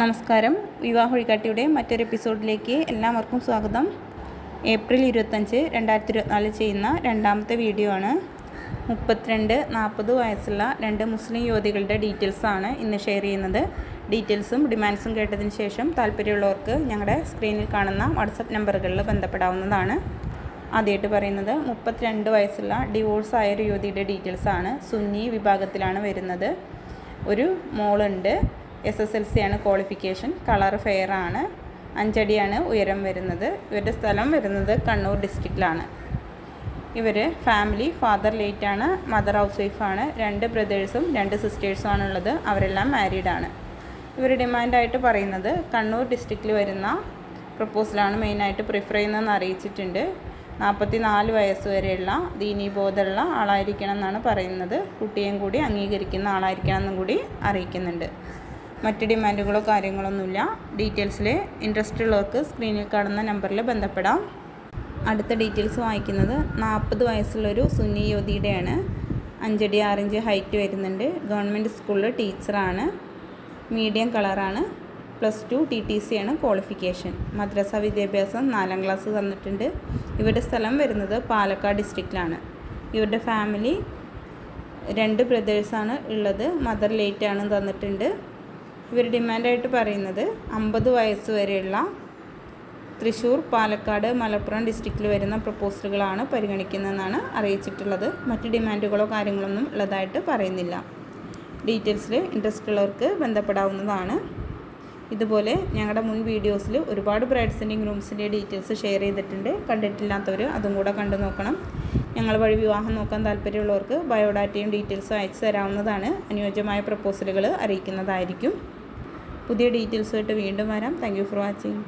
നമസ്കാരം. വിവാഹ വഴികാട്ടിയുടെ മറ്റൊരു എപ്പിസോഡിലേക്ക് എല്ലാവർക്കും സ്വാഗതം. ഏപ്രിൽ ഇരുപത്തഞ്ച് രണ്ടായിരത്തി ഇരുപത്തിനാലിൽ ചെയ്യുന്ന രണ്ടാമത്തെ വീഡിയോ ആണ്. മുപ്പത്തിരണ്ട് നാൽപ്പത് വയസ്സുള്ള രണ്ട് മുസ്ലിം യുവതികളുടെ ഡീറ്റെയിൽസാണ് ഇന്ന് ഷെയർ ചെയ്യുന്നത്. ഡീറ്റെയിൽസും ഡിമാൻഡ്സും കേട്ടതിന് ശേഷം താല്പര്യമുള്ളവർക്ക് ഞങ്ങളുടെ സ്ക്രീനിൽ കാണുന്ന വാട്സപ്പ് നമ്പറുകളിൽ ബന്ധപ്പെടാവുന്നതാണ്. ആദ്യമായിട്ട് പറയുന്നത് മുപ്പത്തിരണ്ട് വയസ്സുള്ള ഡിവോഴ്സ് ആയ ഒരു യുവതിയുടെ ഡീറ്റെയിൽസാണ് സുന്നി വിഭാഗത്തിലാണ് വരുന്നത്. ഒരു മോളുണ്ട്. എസ് എസ് എൽ സി ആണ് ക്വാളിഫിക്കേഷൻ കളർ ഫെയർ ആണ്. അഞ്ചടിയാണ് ഉയരം വരുന്നത്. ഇവരുടെ സ്ഥലം വരുന്നത് കണ്ണൂർ ഡിസ്ട്രിക്റ്റിലാണ് ഇവർ ഫാമിലി ഫാദർ ലേറ്റ് ആണ് മദർ ഹൗസ് വൈഫാണ് രണ്ട് ബ്രദേഴ്സും രണ്ട് സിസ്റ്റേഴ്സും ആണുള്ളത്. അവരെല്ലാം മാരീഡാണ് ഇവർ ഡിമാൻഡായിട്ട് പറയുന്നത് കണ്ണൂർ ഡിസ്ട്രിക്റ്റിൽ വരുന്ന പ്രപ്പോസലാണ് മെയിനായിട്ട് പ്രിഫർ ചെയ്യുന്നതെന്ന് അറിയിച്ചിട്ടുണ്ട്. നാൽപ്പത്തി നാല് വയസ്സ് വരെയുള്ള ദീനീബോധമുള്ള ആളായിരിക്കണം എന്നാണ് പറയുന്നത്. കുട്ടിയും കൂടി അംഗീകരിക്കുന്ന ആളായിരിക്കണം എന്നും കൂടി അറിയിക്കുന്നുണ്ട്. മറ്റ് ഡിമാൻഡുകളോ കാര്യങ്ങളൊന്നുമില്ല. ഡീറ്റെയിൽസിൽ ഇൻട്രസ്റ്റ് ഉള്ളവർക്ക് സ്ക്രീനിൽ കാണുന്ന നമ്പറിൽ ബന്ധപ്പെടാം. അടുത്ത ഡീറ്റെയിൽസ് വായിക്കുന്നത് നാൽപ്പത് വയസ്സുള്ളൊരു സുന്നി യുവതിയുടെയാണ്. അഞ്ചടി ആറിഞ്ച് ഹൈറ്റ് വരുന്നുണ്ട്. ഗവൺമെന്റ് സ്കൂളിൽ ടീച്ചറാണ് മീഡിയം കളറാണ് plus two T T C ആണ് ക്വാളിഫിക്കേഷൻ മദ്രസ വിദ്യാഭ്യാസം നാലാം ക്ലാസ് തന്നിട്ടുണ്ട്. ഇവരുടെ സ്ഥലം വരുന്നത് പാലക്കാട് ഡിസ്ട്രിക്റ്റിലാണ് ഇവരുടെ ഫാമിലി രണ്ട് ബ്രദേഴ്സാണ് ഉള്ളത്. മദർ ലേറ്റ് ആണ് തന്നിട്ടുണ്ട്. ഇവർ ഡിമാൻഡായിട്ട് പറയുന്നത് അമ്പത് വയസ്സ് വരെയുള്ള തൃശ്ശൂർ പാലക്കാട് മലപ്പുറം ഡിസ്ട്രിക്റ്റിൽ വരുന്ന പ്രപ്പോസലുകളാണ് പരിഗണിക്കുന്നതെന്നാണ് അറിയിച്ചിട്ടുള്ളത്. മറ്റ് ഡിമാൻഡുകളോ കാര്യങ്ങളൊന്നും ഉള്ളതായിട്ട് പറയുന്നില്ല. ഡീറ്റെയിൽസിൽ ഇൻട്രസ്റ്റ് ഉള്ളവർക്ക് ബന്ധപ്പെടാവുന്നതാണ്. ഇതുപോലെ ഞങ്ങളുടെ മുൻ വീഡിയോസിൽ ഒരുപാട് ബ്രൈഡ്സിന്റെയും റൂംസിന്റെ ഡീറ്റെയിൽസ് ഷെയർ ചെയ്തിട്ടുണ്ട്. കണ്ടിട്ടില്ലാത്തവർ അതും കൂടെ കണ്ടു നോക്കണം. ഞങ്ങൾ വഴി വിവാഹം നോക്കാൻ താല്പര്യമുള്ളവർക്ക് ബയോഡാറ്റയും ഡീറ്റെയിൽസും അയച്ചു തരാവുന്നതാണ്. അനുയോജ്യമായ പ്രപ്പോസലുകൾ അറിയിക്കുന്നതായിരിക്കും. പുതിയ ഡീറ്റെയിൽസുമായിട്ട് വീണ്ടും വരാം. Thank for watching